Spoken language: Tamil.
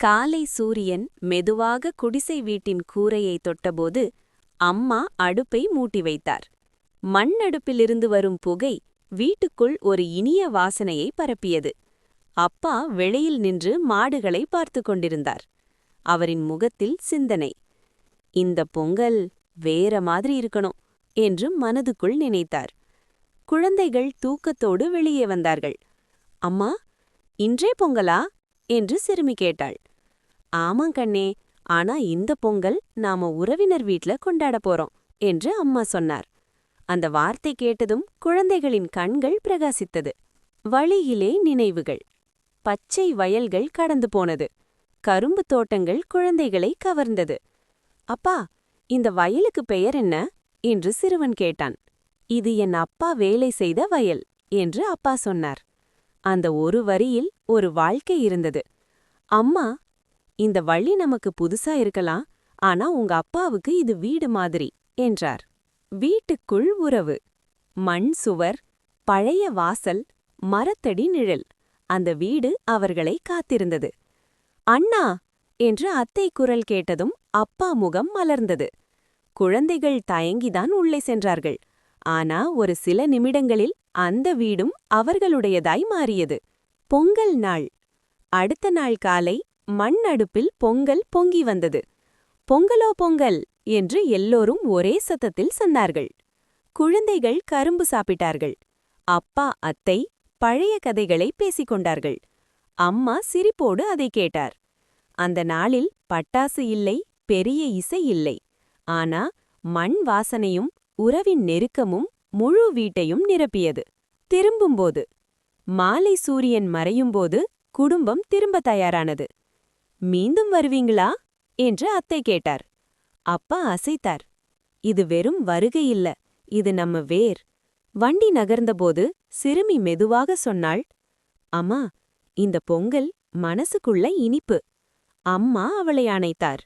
காலை சூரியன் மெதுவாக குடிசை வீட்டின் கூரையை தொட்டபோது அம்மா அடுப்பை மூட்டி வைத்தார். மண் அடுப்பிலிருந்து வரும் புகை வீட்டுக்குள் ஒரு இனிய வாசனையை பரப்பியது. அப்பா வெளியில் நின்று மாடுகளை பார்த்து கொண்டிருந்தார். அவரின் முகத்தில் சிந்தனை இந்த பொங்கல் வேற மாதிரி இருக்கணும் என்று மனதுக்குள் நினைத்தார். குழந்தைகள் தூக்கத்தோடு வெளியே வந்தார்கள். அம்மா இன்றே பொங்கலா? என்று சிறுமி கேட்டாள். ஆமாங்கண்ணே ஆனா இந்த பொங்கல் நாம உறவினர் வீட்ல கொண்டாட போறோம் என்று அம்மா சொன்னார். அந்த வார்த்தை கேட்டதும் குழந்தைகளின் கண்கள் பிரகாசித்தது. வழியிலே நினைவுகள். பச்சை வயல்கள் கடந்து போனது. கரும்பு தோட்டங்கள் குழந்தைகளை கவர்ந்தது. அப்பா இந்த வயலுக்கு பெயர் என்ன? என்று சிறுவன் கேட்டான். இது என் அப்பா வேலை செய்த வயல் என்று அப்பா சொன்னார். அந்த ஒரு வரியில் ஒரு வாழ்க்கை இருந்தது. அம்மா இந்த வழி நமக்கு புதுசா இருக்கலாம் ஆனா உங்க அப்பாவுக்கு இது வீடு மாதிரி என்றார். வீட்டுக்குள் உறவு மண் சுவர் பழைய வாசல் மரத்தடி நிழல் அந்த வீடு அவர்களை காத்திருந்தது. அண்ணா என்று அத்தை குரல் கேட்டதும் அப்பா முகம் மலர்ந்தது. குழந்தைகள் தயங்கிதான் உள்ளே சென்றார்கள். ஆனா ஒரு சில நிமிடங்களில் அந்த வீடும் அவர்களுடையதாய் மாறியது. பொங்கல் நாள் அடுத்த நாள் காலை மண் அடுப்பில் பொங்கல் பொங்கி வந்தது. பொங்கலோ பொங்கல் என்று எல்லோரும் ஒரே சத்தத்தில் சொன்னார்கள். குழந்தைகள் கரும்பு சாப்பிட்டார்கள். அப்பா அத்தை பழைய கதைகளை பேசிக்கொண்டார்கள் அம்மா சிரிப்போடு அதை கேட்டார். அந்த நாளில் பட்டாசு இல்லை பெரிய இசை இல்லை. ஆனா மண் வாசனையும் உறவின் நெருக்கமும் முழு வீட்டையும் நிரப்பியது. திரும்பும்போது மாலை சூரியன் மறையும்போது குடும்பம் திரும்ப தயாரானது. மீண்டும் வருவீங்களா? என்று அத்தை கேட்டார். அப்பா அசைத்தார். இது வெறும் வருகை இல்ல இது நம்ம வேர். வண்டி நகர்ந்தபோது சிறுமி மெதுவாக சொன்னாள் அம்மா இந்த பொங்கல் மனசுக்குள்ள இனிப்பு. அம்மா அவளை அணைத்தார்.